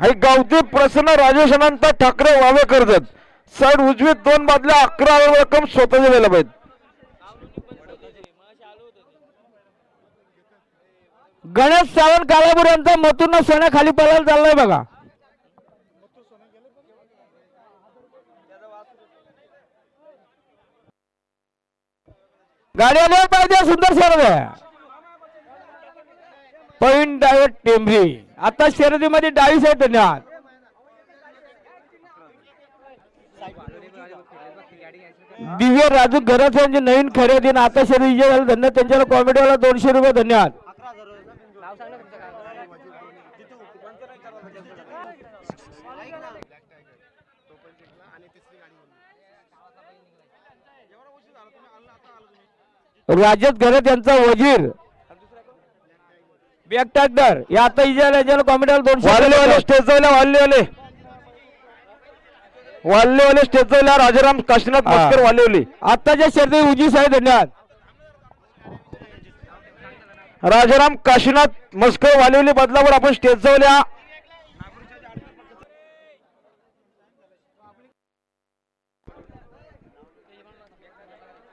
हे गावती प्रसन्न राजेश ठाकरे वावे करतात. साईड उजवीत दोन बादल्या अकरा रक्कम स्वतःच्या द्यायला पाहिजे गणेश सावंत कालापूर यांचा मथुरनं सोन्या खाली पडायला चाललाय बघा. गाडी आल्यावर पाहिजे सुंदर सर आहे पॉइंट डायव्हर्ट टेंभरी आता शर्यतीमध्ये डावी साईड धन्यवाद दिव्य राजू घरात यांची नवीन खरेदी आता शरीर विजय झाला धन्यवाद त्यांच्याला कॉमेडीवाला दोनशे रुपये धन्यवाद. राजत घरत यांचा वजीर. बॅक ट्रॅक्टर या आता इजाला यांच्याला कॉमेडीवाला दोनशे वाल्लेवाले रुपये स्टेज जायला वाल्लेवाले वाल्लेवाले स्टेज जायला राजाराम काशीनाथ हा. मस्कर वाल्लेवली आताच्या शर्दी उजी साहेब धन्यवाद. राजाराम काशीनाथ मस्कर वालिवली बदलावर आपण स्टेज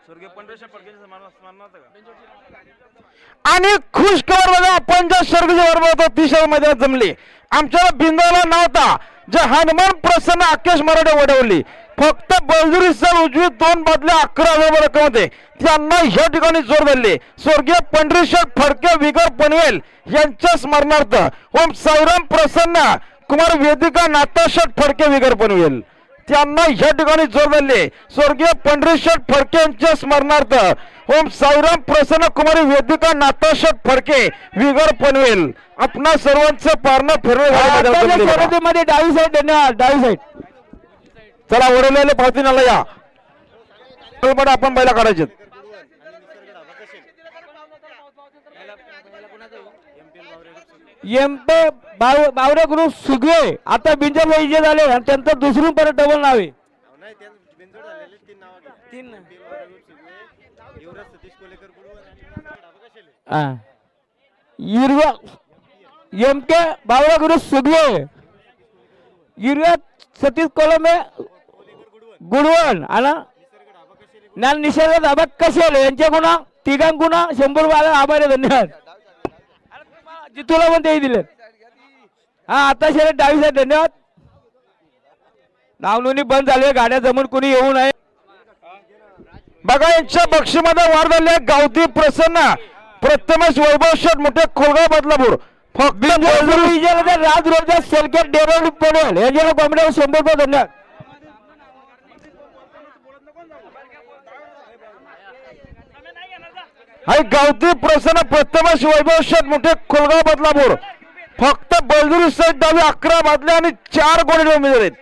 जाऊया आणि खुश खबर बघा आपण ज्या स्वर्गीय वर्ग होतो ती मैदानात जमली. आमच्याला बिंदाला नव्हता जे हनुमान प्रसन्न आकेश मराठे वडवली. फक्त बलजुरी सर उजवी दोन बादल्या अकरा हजार रक्कम होते. त्यांना या ठिकाणी जोर धरले. स्वर्गीय पंढरीशर फडके विगर पनवेल यांच्या स्मरणार्थ. ओम साईराम प्रसन्न कुमार वेदिका नाताशट फडके विगर पनवेल. त्यांना ह्या ठिकाणी जोर दिले स्वर्गीय पंढरीशट फडके यांच्या स्मरणार्थ ओम साईराम प्रसन्न कुमारी वेदिका नाताशट फडके विगर पनवेल. आपणा सर्वांचं पारणं शर्यतीमध्ये डावी साईड धन्यवाद डावी साईड चला ओढवलेले पावतीनाला या. पण आपण बैला काढायचे. एमपे बाव- बावरे ग्रुप सुगवे आता बिंजर विजय झाले आणि त्यांचं दुसरून परत डबल नाव आहे. नाही त्यांचं बिनजोड झालेले तीन नाव तीन युवराज सतीश कोलेकर गुरुवर आणि ढाबा कशाले हा. हिरव्या एम के बावरा गुरु सुगवे हिरव्या सतीश कोलंबे गुडवण आणि ज्ञान निसर्ग दाबा कसेल यांच्या गुणा तिघां गुणा शंभर रुपयाला आभारी आहे, धन्यवाद. जितूला पण ते दिले हा आता शर्यत डावी साहेब धन्यवाद. नावनोंदणी बंद झाली गाड्या जमून कोणी येऊ नये. बघा यांच्या बक्षीमध्ये वाढ झाली गावठी प्रसन्न. प्रथमेश वैभव शेठ मोठे खोलगाव बदलापूर. फक्त राज सेलकेट डेरोली पडेल शंभर रुपये धन्यवाद गावठी प्रसन्न प्रथमेश वैभव शेठ मोठे खोलगाव बदलापूर. फक्त बलदुरी सहित डावी अकरा बादल्या आणि चार गोंडे उमेदवार आहेत.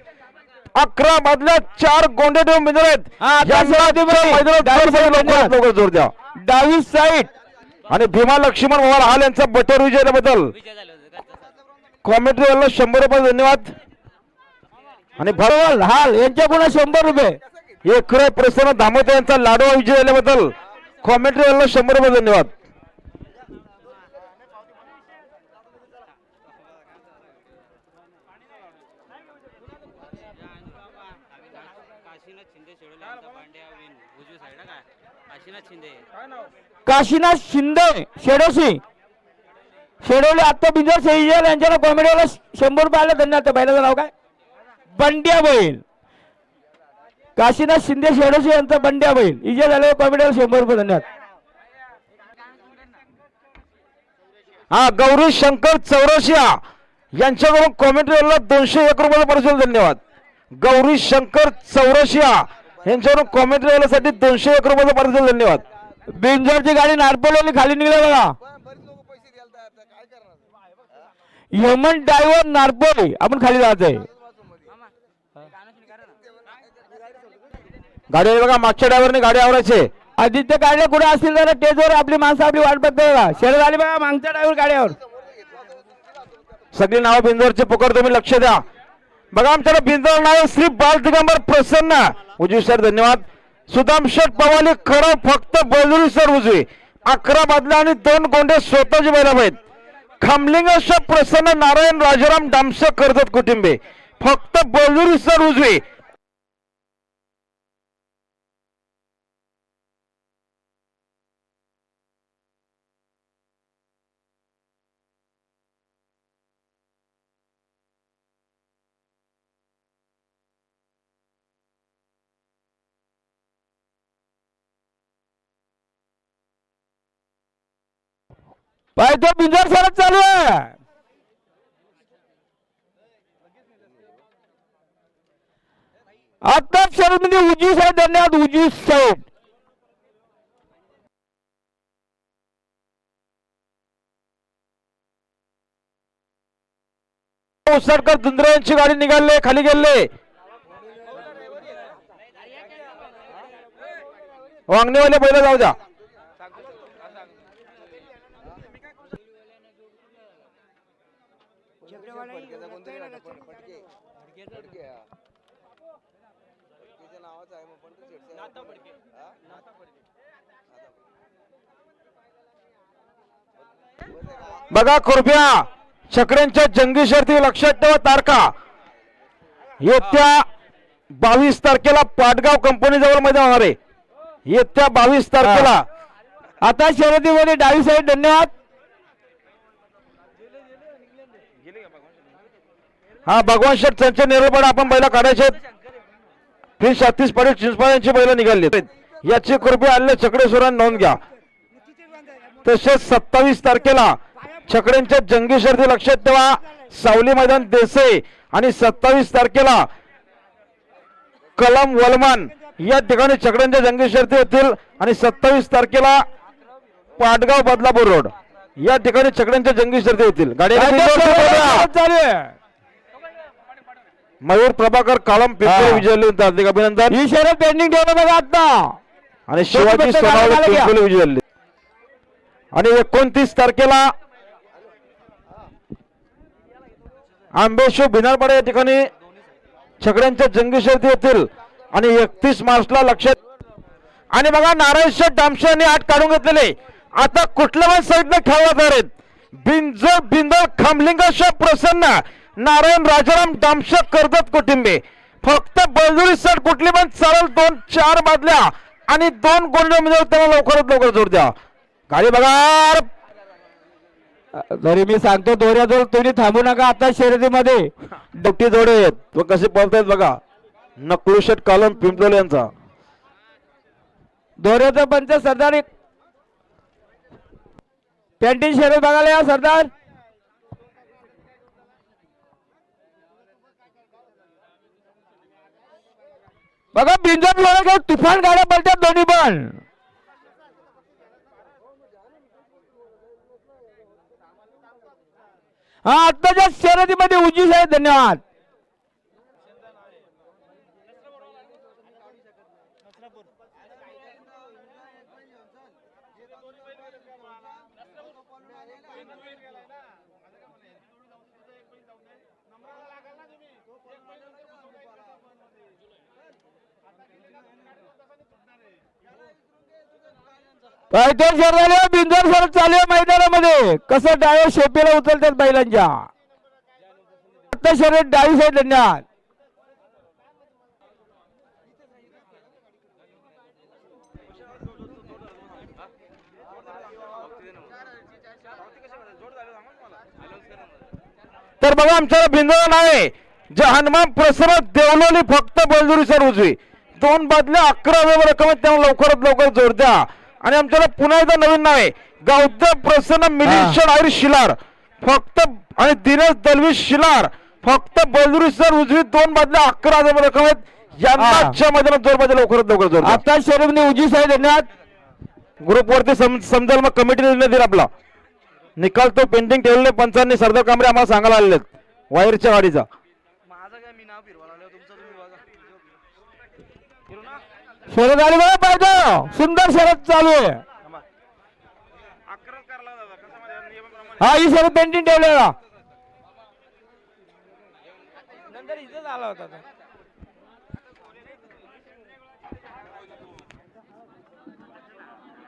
अकरा बादल्या चार गोंडे उमेदवार आहेत. जोर द्या. डावी साईड आणि भीमा लक्ष्मण पवार हाल यांचा बटर विजयाबद्दल. कॉमेंट्रीवाला शंभर रुपये धन्यवाद. आणि भरवल हाल यांच्याकडून शंभर रुपये. एकरे प्रसन्न धामते यांचा लाडवा विजय झाल्याबद्दल. कॉमेंट्रीवाला शंभर रुपये धन्यवाद काशीनाथ शिंदे शेडोले यांचा पांड्या विन उजवी साईड काय काशीनाथ शिंदे. काशीनाथ शिंदे शेडोशी. शेडोले आत्ता बिंजर शेजल यांच्याला कॉमेडीवाला शंभर रुपये आले धन्यवाद बैलाचं नाव काय? बंड्या बैल. काशीनाथ शिंदे शेडोशी यांचा बंड्या बैल. इजे झाल्यावर कॉमेडीवाला शंभर रुपये धन्यवाद हा गौरी शंकर चौरसिया यांच्याकडून कॉमेंट्रीवाला दोनशे एक रुपयाचा परिचय धन्यवाद. गौरी शंकर चौरसिया यांच्याकडून कॉमेंट्रीवाल्यासाठी दोनशे एक रुपयाचा परिचय धन्यवाद. बिंजरची गाडी नारपोलवली खाली निघल्या बघा. यमन ड्रायव्हर नारपोली आपण खाली जायचंय. गाडी बघा मागच्या ड्रायव्हरने गाडी आवरायचे. आदित्य काढले कुठे असतील तर टेजवर आपली माणसं आपली वाट बघते बघा. शरद आली बघा मागच्या ड्रायव्हर गाड्यावर सगळी नावं बिंदोरचे पुकार तुम्ही लक्ष द्या. बघा आमच्याकडे बिंदोर नाव श्री बाल दिगंबर प्रसन्न. उजवी सर धन्यवाद. सुदाम शेठ पवाली खरं फक्त बलुरी सर उजवी. अकरा बादल्या आणि दोन गोंडे स्वतःचे बैला आहेत खामलिंगश प्रसन्न नारायण राजाराम डामसे कर्जत कुटुंबे. फक्त बलजुरी सर उजवे. पाहिजे बिंजार सरच चालू आहे. आत्ताच शरद म्हणजे उजवी साईड धन्यवाद उजवी साईड उसरकर धुंद्रे यांची गाडी निघाले खाली गेले. वांगणीवाले पहिला जाऊ द्या. बघा कृपया छकड्यांच्या जंगी शर्ती लक्षात ठेवा तारखा. येत्या बावीस तारखेला पाटगाव कंपनी जवळ मैदान होणार आहे. येत्या बावीस तारखेला आता शर्यतीमध्ये डावी साईड धन्यवाद. हा भगवान शेठ त्यांचे नेरळपाड आपण बैला काढायचे आहेत. फिर छत्तीस पाटील चिंचपाड यांची बैला निघाली याची कृपया आलेल्या चकडेश्वरान नोंद घ्या. तसेच सत्तावीस तारखेला छकड्यांच्या जंगी शर्ती लक्षात ठेवा. सावली मैदान देसाई आणि सत्तावीस तारखेला कलम वलमान या ठिकाणी छकड्यांच्या जंगी शर्ती होतील. आणि सत्तावीस तारखेला पाटगाव बदलापूर रोड. या ठिकाणी छकड्यांच्या जंगी शर्ती होतील मयूर प्रभाकर काळम पिंपळे. विजयले हार्दिक अभिनंदन. ही शर्यत पेंडिंग ठेवलं बघा आता. आणि शिवाजी. पिंपळे विजयले आणि एकोणतीस तारखेला आंबेशो बिनारपाडा या ठिकाणी छकड्यांच्या जंगी शर्ती येतील. आणि एकतीस मार्चला लक्षात आणि बघा नारायण शेठ डामशे यांनी आठ काढून घेतलेले. आता कुठल्या पण साईडनं खेळला आहेत. बिंजर बिंदर खामलिंगाशा प्रसन्न नारायण राजाराम डामशे कर्जत कुटुंबे फक्त बळजुरी सर कुठली पण चालेल दोन चार बादल्या आणि दोन गोंडे म्हणजे त्यांना लवकरात लवकर जोड द्या. गाडी बघा. तरी मी सांगतो दोऱ्याजवळ तुम्ही थांबू नका आता शर्यतीमध्ये. दुटी जोडे आहेत. व कसे पळतायत बघा. नकलू कालम पिंपलोले यांचा. दोऱ्याचा पंच सरदार एक पेंटिंग शर्यत बघायला या सरदार बघा बिंजर लोक तुफान गाड्या बोलतात दोन्ही पण. हा आत्ताच्या शर्यतीमध्ये उजीस आहे धन्यवाद. बिंदर सर चालू आहे मैदानामध्ये. कसं डाव्या शेपीला उचलतात बैलांच्या. आता शर्यत डावी साईड धन्यवाद तर बघा आमच्याला नाव आहे जे हनुमान प्रसन्न देवलोली फक्त बळजुरी सर उजवी दोन बादल्या अकरा हजार रक्कम आहेत त्यांना लवकरात लवकर जोड द्या. आणि आमच्याला पुन्हा एकदा नवीन नाव आहे. गौतम प्रसन्न मिलिशन आयर शिलार. फक्त आणि दिनेश दलवी शिलार. फक्त बळजुरी सर उजवी दोन बादल्या अकरा हजार रक्कम आहेत. यांनाच्या मैदानात जोड पाहिजे लवकरात लवकर द्या. आता शर्यतीमध्ये उजी साईड धन्यवाद. ग्रुपवरती सम समजेल मग कमिटी निर्णय देईल आपला. निकाल तो पेंडिंग ठेवलेले पंचांनी सरदार कांबरे आम्हाला सांगायला आलेले आहेत. वायरच्या गाडीचा. माझं काय मी नाव फिरवा लागलो तुमचं तुम्ही बघा. फिरू ना. शर्यत आली बघा पाहिजे. सुंदर शर्यत चालू आहे. हा ही शर्यत पेंटिंग ठेवलेला.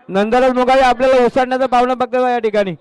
नंतरच मुगाई आपल्याला ओसाडण्याचा पावना बघतो या ठिकाणी.